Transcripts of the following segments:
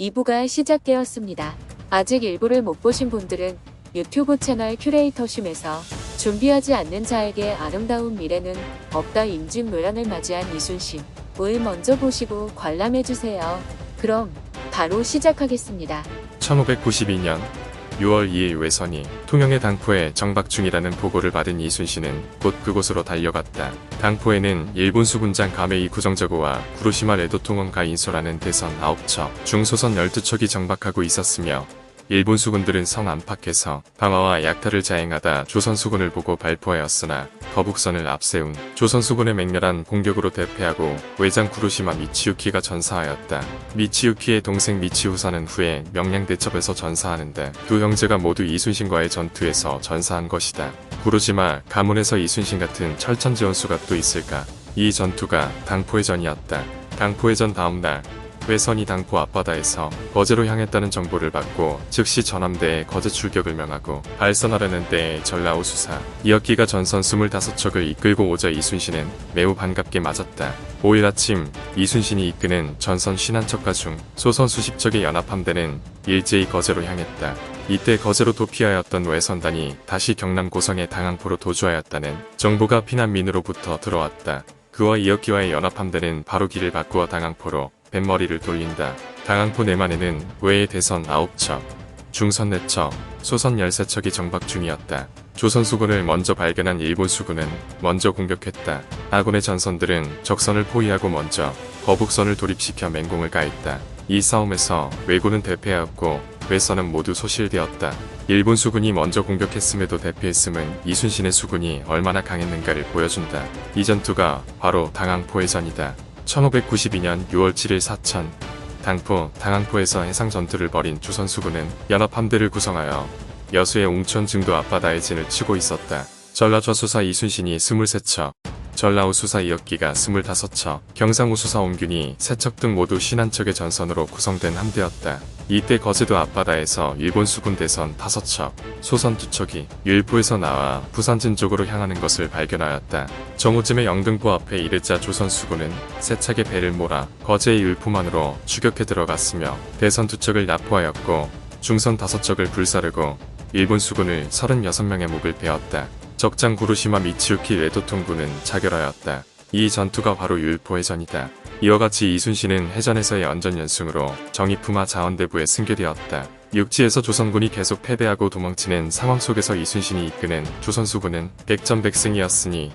2부가 시작되었습니다. 아직 1부를 못 보신 분들은 유튜브 채널 큐레이터심에서 준비하지 않는 자에게 아름다운 미래는 없다 임진 노란을 맞이한 이순신 을 먼저 보시고 관람해주세요. 그럼 바로 시작하겠습니다. 1592년 6월 2일 외선이 통영의 당포에 정박 중이라는 보고를 받은 이순신은 곧 그곳으로 달려갔다. 당포에는 일본 수군장 가메이 구정저고와 구로시마 레도통원가 인소라는 대선 9척, 중소선 12척이 정박하고 있었으며 일본 수군들은 성 안팎에서 방어와 약탈을 자행하다 조선 수군을 보고 발포하였으나 거북선을 앞세운 조선 수군의 맹렬한 공격으로 대패하고 외장 구루시마 미치유키가 전사하였다. 미치유키의 동생 미치후사는 후에 명량대첩에서 전사하는데 두 형제가 모두 이순신과의 전투에서 전사한 것이다. 구루시마 가문에서 이순신 같은 철천지원수가 또 있을까? 이 전투가 당포의 전이었다. 당포의 전 다음날 외선이 당포 앞바다에서 거제로 향했다는 정보를 받고 즉시 전함대에 거제 출격을 명하고 발선하려는 때에 전라오 수사 이혁기가 전선 25척을 이끌고 오자 이순신은 매우 반갑게 맞았다. 5일 아침 이순신이 이끄는 전선 신한척과 중 소선 수십 척의 연합함대는 일제히 거제로 향했다. 이때 거제로 도피하였던 외선단이 다시 경남 고성의 당항포로 도주하였다는 정보가 피난민으로부터 들어왔다. 그와 이혁기와의 연합함대는 바로 길을 바꾸어 당항포로 뱃머리를 돌린다. 당항포 내만에는 외의 대선 9척, 중선 4척, 소선 13척이 정박 중이었다. 조선 수군을 먼저 발견한 일본 수군은 먼저 공격했다. 아군의 전선들은 적선을 포위하고 먼저 거북선을 돌입시켜 맹공을 가했다. 이 싸움에서 왜군은 대패하였고 외선은 모두 소실되었다. 일본 수군이 먼저 공격했음에도 대피했음은 이순신의 수군이 얼마나 강했는가를 보여준다. 이 전투가 바로 당항포의 전이다. 1592년 6월 7일 사천 당포 당항포에서 해상 전투를 벌인 조선 수군은 연합함대를 구성하여 여수의 웅천 증도 앞바다에 진을 치고 있었다. 전라좌 수사 이순신이 23척, 전라우 수사 이혁기가 25척, 경상우 수사 옹균이 3척 등 모두 신한척의 전선으로 구성된 함대였다. 이때 거제도 앞바다에서 일본 수군 대선 5척, 소선 2척이 율포에서 나와 부산진 쪽으로 향하는 것을 발견하였다. 정오쯤에 영등포 앞에 이르자 조선 수군은 세 척의 배를 몰아 거제의 율포만으로 추격해 들어갔으며 대선 2척을 납포하였고 중선 5척을 불사르고 일본 수군을 36명의 목을 베었다. 적장 구루시마 미치우키 레도통군은 자결하였다. 이 전투가 바로 율포의 전이다. 이와 같이 이순신은 해전에서의 언전연승으로 정의품화 자원대부에 승계되었다. 육지에서 조선군이 계속 패배하고 도망치는 상황 속에서 이순신이 이끄는 조선수군은 백전백승이었으니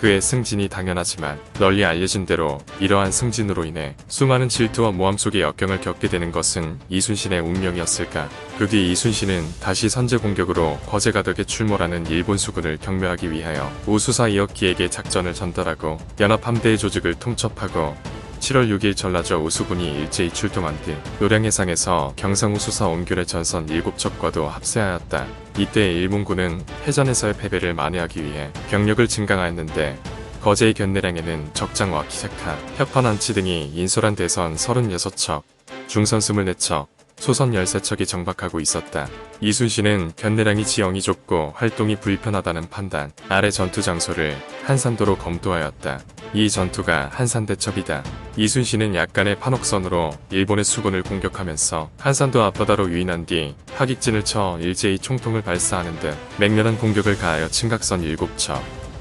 그의 승진이 당연하지만 널리 알려진 대로 이러한 승진으로 인해 수많은 질투와 모함 속에 역경을 겪게 되는 것은 이순신의 운명이었을까. 그 뒤 이순신은 다시 선제 공격으로 거제가 덕에 출몰하는 일본 수군을 경멸하기 위하여 우수사 이혁기에게 작전을 전달하고 연합함대의 조직을 통첩하고 7월 6일 전라저 우수군이 일제히 출동한 뒤 노량해상에서 경상우수사 옹귤의 전선 7척과도 합세하였다. 이때 일본군은 해전에서의 패배를 만회하기 위해 병력을 증강하였는데 거제의 견내량에는 적장와 키세카, 협판 안치 등이 인솔한 대선 36척, 중선 24척, 소선 13척이 정박하고 있었다. 이순신은 견내량이 지형이 좁고 활동이 불편하다는 판단 아래 전투 장소를 한산도로 검토하였다. 이 전투가 한산대첩이다. 이순신은 약간의 판옥선으로 일본의 수군을 공격하면서 한산도 앞바다로 유인한 뒤 하객진을 쳐 일제히 총통을 발사하는 듯 맹렬한 공격을 가하여 침각선 7척,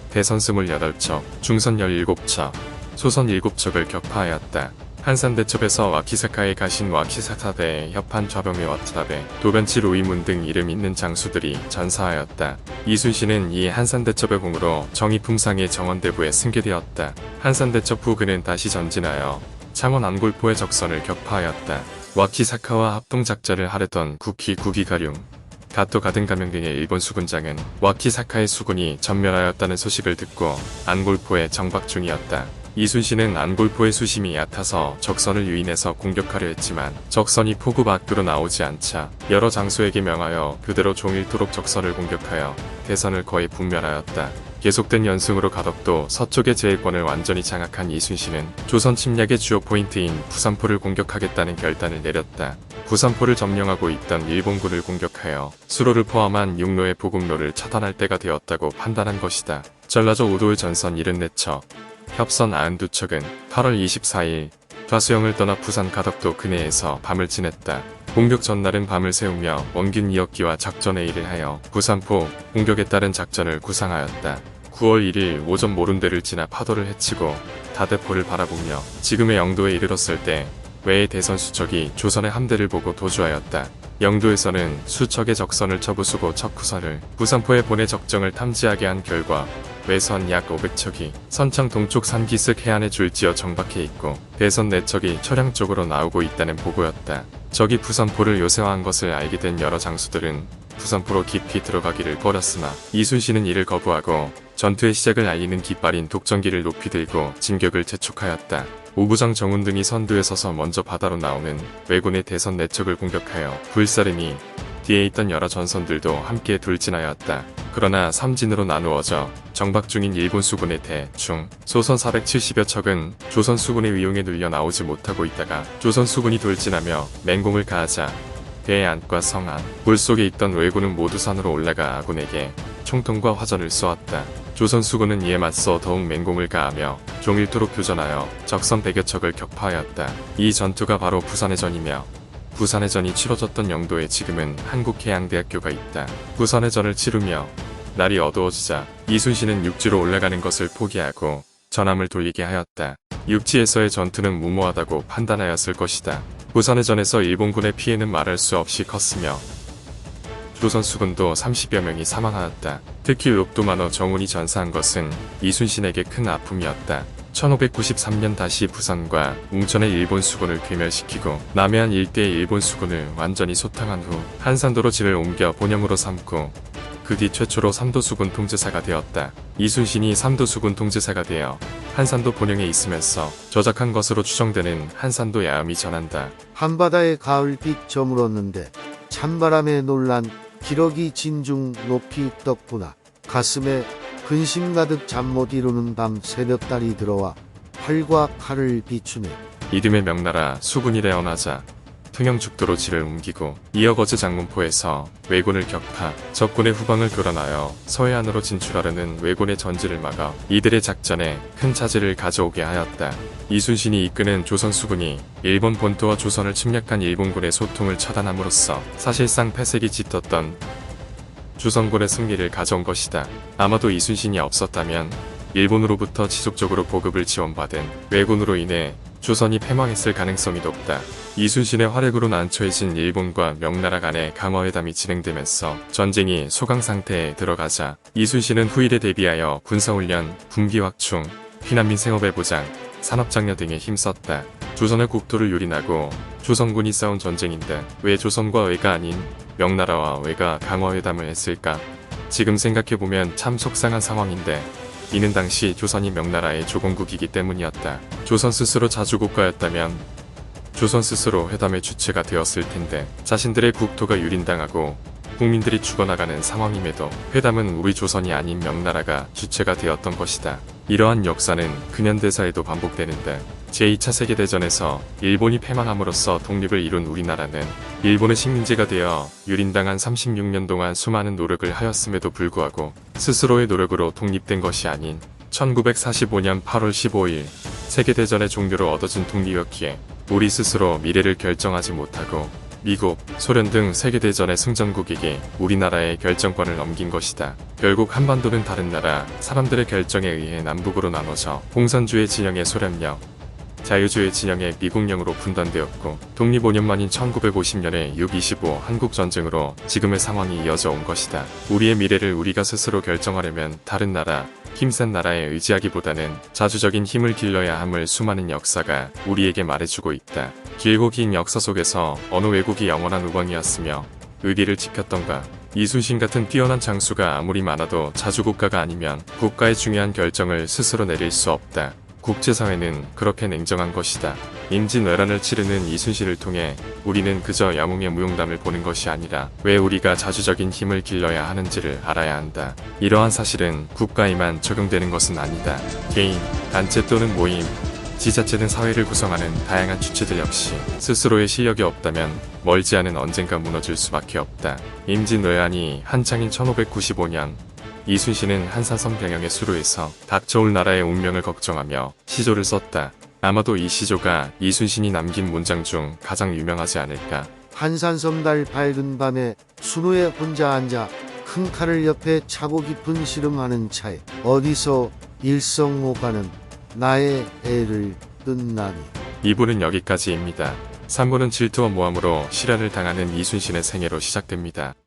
대선 28척, 중선 17척, 소선 7척을 격파하였다. 한산대첩에서 와키사카에 가신 와키사타대 협한 좌병의 와타베, 도변치 로이문 등 이름 있는 장수들이 전사하였다. 이순신은 이 한산대첩의 공으로 정의품상의 정원대부에 승계되었다. 한산대첩 후 그는 다시 전진하여 창원 안골포의 적선을 격파하였다. 와키사카와 합동작전을 하려던 국기 구기가룡, 가토 가든 가명 등의 일본 수군장은 와키사카의 수군이 전멸하였다는 소식을 듣고 안골포에 정박 중이었다. 이순신은 안골포의 수심이 얕아서 적선을 유인해서 공격하려 했지만 적선이 포구 밖으로 나오지 않자 여러 장수에게 명하여 그대로 종일토록 적선을 공격하여 대선을 거의 분멸하였다. 계속된 연승으로 가덕도 서쪽의 제해권을 완전히 장악한 이순신은 조선 침략의 주요 포인트인 부산포를 공격하겠다는 결단을 내렸다. 부산포를 점령하고 있던 일본군을 공격하여 수로를 포함한 육로의 보급로를 차단할 때가 되었다고 판단한 것이다. 전라저 우도의 전선 74척, 협선 92척은 8월 24일 좌수영을 떠나 부산 가덕도 근해에서 밤을 지냈다. 공격 전날은 밤을 새우며 원균 이어끼와 작전 회의를 하여 부산포 공격에 따른 작전을 구상하였다. 9월 1일 오전 모른대를 지나 파도를 헤치고 다대포를 바라보며 지금의 영도에 이르렀을 때 외의 대선 수척이 조선의 함대를 보고 도주하였다. 영도에서는 수척의 적선을 쳐부수고 척후선을 부산포에 보내 적정을 탐지하게 한 결과 외선 약 500척이 선창 동쪽 산기슭 해안에 줄지어 정박해 있고 대선 4척이 철양 쪽으로 나오고 있다는 보고였다. 적이 부산포를 요새화한 것을 알게 된 여러 장수들은 부산포로 깊이 들어가기를 꺼렸으나 이순신은 이를 거부하고 전투의 시작을 알리는 깃발인 독전기를 높이 들고 진격을 재촉하였다. 오부장 정운 등이 선두에 서서 먼저 바다로 나오는 왜군의 대선 4척을 공격하여 불사르니 뒤에 있던 여러 전선들도 함께 돌진하였다. 그러나 삼진으로 나누어져 정박 중인 일본 수군의 대, 중, 소선 470여 척은 조선 수군의 위용에 눌려 나오지 못하고 있다가 조선 수군이 돌진하며 맹공을 가하자 배의 안과 성안, 물속에 있던 왜군은 모두 산으로 올라가 아군에게 총통과 화전을 쏘았다. 조선 수군은 이에 맞서 더욱 맹공을 가하며 종일토록 교전하여 적선 100여 척을 격파하였다. 이 전투가 바로 부산의 전이며 부산의 전이 치러졌던 영도에 지금은 한국해양대학교가 있다. 부산의 전을 치르며 날이 어두워지자 이순신은 육지로 올라가는 것을 포기하고 전함을 돌리게 하였다. 육지에서의 전투는 무모하다고 판단하였을 것이다. 부산의 전에서 일본군의 피해는 말할 수 없이 컸으며 조선 수군도 30여 명이 사망하였다. 특히 옥도만호 정운이 전사한 것은 이순신에게 큰 아픔이었다. 1593년 다시 부산과 웅천의 일본 수군을 괴멸시키고 남해안 일대의 일본 수군을 완전히 소탕한 후 한산도로 진을 옮겨 본영으로 삼고 그 뒤 최초로 삼도수군 통제사가 되었다. 이순신이 삼도수군 통제사가 되어 한산도 본영에 있으면서 저작한 것으로 추정되는 한산도 야음이 전한다. 한바다의 가을빛 저물었는데 찬바람에 놀란 기러기 진중 높이 떴구나. 가슴에 근심 가득 잠 못 이루는 밤 새벽 달이 들어와 활과 칼을 비추네. 이듬해 명나라 수군이 레어나자 통영죽도로 지를 옮기고 이어 거제 장문포에서 왜군을 격파, 적군의 후방을 교란하여 서해안으로 진출하려는 왜군의 전지를 막아 이들의 작전에 큰 차질을 가져오게 하였다. 이순신이 이끄는 조선 수군이 일본 본토와 조선을 침략한 일본군의 소통을 차단함으로써 사실상 패색이 짙었던 조선군의 승리를 가져온 것이다. 아마도 이순신이 없었다면 일본으로부터 지속적으로 보급을 지원받은 왜군으로 인해 조선이 패망했을 가능성이 높다. 이순신의 활약으로 난처해진 일본과 명나라 간의 강화회담이 진행되면서 전쟁이 소강 상태에 들어가자 이순신은 후일에 대비하여 군사훈련, 군기확충, 피난민 생업의 보장, 산업장려 등에 힘썼다. 조선의 국토를 유린하고 조선군이 싸운 전쟁인데 왜 조선과 왜가 아닌 명나라와 왜가 강화회담을 했을까? 지금 생각해보면 참 속상한 상황인데 이는 당시 조선이 명나라의 조공국이기 때문이었다. 조선 스스로 자주국가였다면 조선 스스로 회담의 주체가 되었을 텐데 자신들의 국토가 유린당하고 국민들이 죽어나가는 상황임에도 회담은 우리 조선이 아닌 명나라가 주체가 되었던 것이다. 이러한 역사는 근현대사에도 반복되는데 제2차 세계대전에서 일본이 패망함으로써 독립을 이룬 우리나라는 일본의 식민지가 되어 유린당한 36년 동안 수많은 노력을 하였음에도 불구하고 스스로의 노력으로 독립된 것이 아닌 1945년 8월 15일 세계대전의 종료로 얻어진 독립이었기에 우리 스스로 미래를 결정하지 못하고 미국, 소련 등 세계대전의 승전국에게 우리나라의 결정권을 넘긴 것이다. 결국 한반도는 다른 나라, 사람들의 결정에 의해 남북으로 나눠져 공산주의 진영의 소련령, 자유주의 진영의 미국령으로 분단되었고 독립 5년 만인 1950년의 6.25 한국전쟁으로 지금의 상황이 이어져 온 것이다. 우리의 미래를 우리가 스스로 결정하려면 다른 나라, 힘센 나라에 의지하기보다는 자주적인 힘을 길러야 함을 수많은 역사가 우리에게 말해주고 있다. 길고 긴 역사 속에서 어느 외국이 영원한 우방이었으며 의리를 지켰던가 이순신 같은 뛰어난 장수가 아무리 많아도 자주국가가 아니면 국가의 중요한 결정을 스스로 내릴 수 없다. 국제사회는 그렇게 냉정한 것이다. 임진왜란을 치르는 이순신을 통해 우리는 그저 영웅의 무용담을 보는 것이 아니라 왜 우리가 자주적인 힘을 길러야 하는지를 알아야 한다. 이러한 사실은 국가에만 적용되는 것은 아니다. 개인, 단체 또는 모임, 지자체는 사회를 구성하는 다양한 주체들 역시 스스로의 실력이 없다면 멀지 않은 언젠가 무너질 수밖에 없다. 임진왜란이 한창인 1595년 이순신은 한사성 병영의 수로에서 닥쳐올 나라의 운명을 걱정하며 시조를 썼다. 아마도 이 시조가 이순신이 남긴 문장 중 가장 유명하지 않을까. 한산섬 달 밝은 밤에 순우에 혼자 앉아 큰 칼을 옆에 차고 깊은 시름하는 차에 어디서 일성오가는 나의 애를 뜬나니 2부는 여기까지입니다. 3부는 질투와 모함으로 실현을 당하는 이순신의 생애로 시작됩니다.